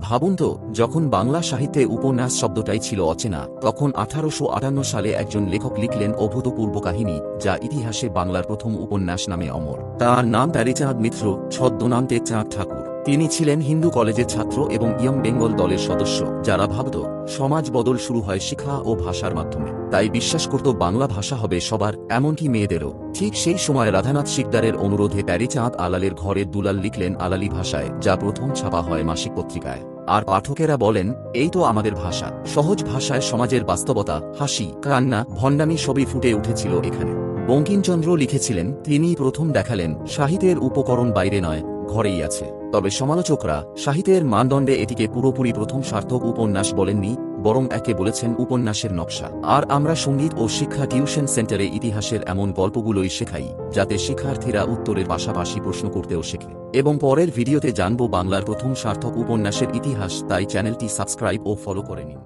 ভাবুন তো, যখন বাংলা সাহিত্যে উপন্যাস শব্দটাই ছিল অচেনা, তখন আঠারোশো আটান্ন সালে একজন লেখক লিখলেন অভূতপূর্ব কাহিনী, যা ইতিহাসে বাংলার প্রথম উপন্যাস নামে অমর। তার নাম প্যারিচাঁদ মিত্র, ছদ্মনাম চাঁদ ঠাকুর। তিনি ছিলেন হিন্দু কলেজের ছাত্র এবং ইয়ং বেঙ্গল দলের সদস্য, যারা ভাবত, সমাজ বদল শুরু হয় শিক্ষা ও ভাষার মাধ্যমে। তাই বিশ্বাস করত বাংলা ভাষা হবে সবার, এমনকি মেয়েদেরও। ঠিক সেই সময় রাধানাথ শিকদারের অনুরোধে প্যারিচাঁদ আলালের ঘরে দুলাল লিখলেন আলালি ভাষায়, যা প্রথম ছাপা হয় মাসিক পত্রিকায়। আর পাঠকেরা বলেন, এই তো আমাদের ভাষা। সহজ ভাষায় সমাজের বাস্তবতা, হাসি, কান্না, ভণ্ডামি সবই ফুটে উঠেছিল এখানে। বঙ্কিমচন্দ্র লিখেছিলেন তিনি প্রথম দেখালেন, সাহিত্যের উপকরণ বাইরে নয় ঘরেই আছে। তবে সমালোচকরা সাহিত্যের মানদণ্ডে এটিকে পুরোপুরি প্রথম সার্থক উপন্যাস বলেননি, বরং একে বলেছেন উপন্যাসের নকশা। আর আমরা সংগীত ও শিক্ষা টিউশন সেন্টারে ইতিহাসের এমন গল্পগুলোই শেখাই, যাতে শিক্ষার্থীরা উত্তরের পাশাপাশি প্রশ্ন করতেও শেখে। এবং পরের ভিডিওতে জানব বাংলার প্রথম সার্থক উপন্যাসের ইতিহাস, তাই চ্যানেলটি সাবস্ক্রাইব ও ফলো করে নিন।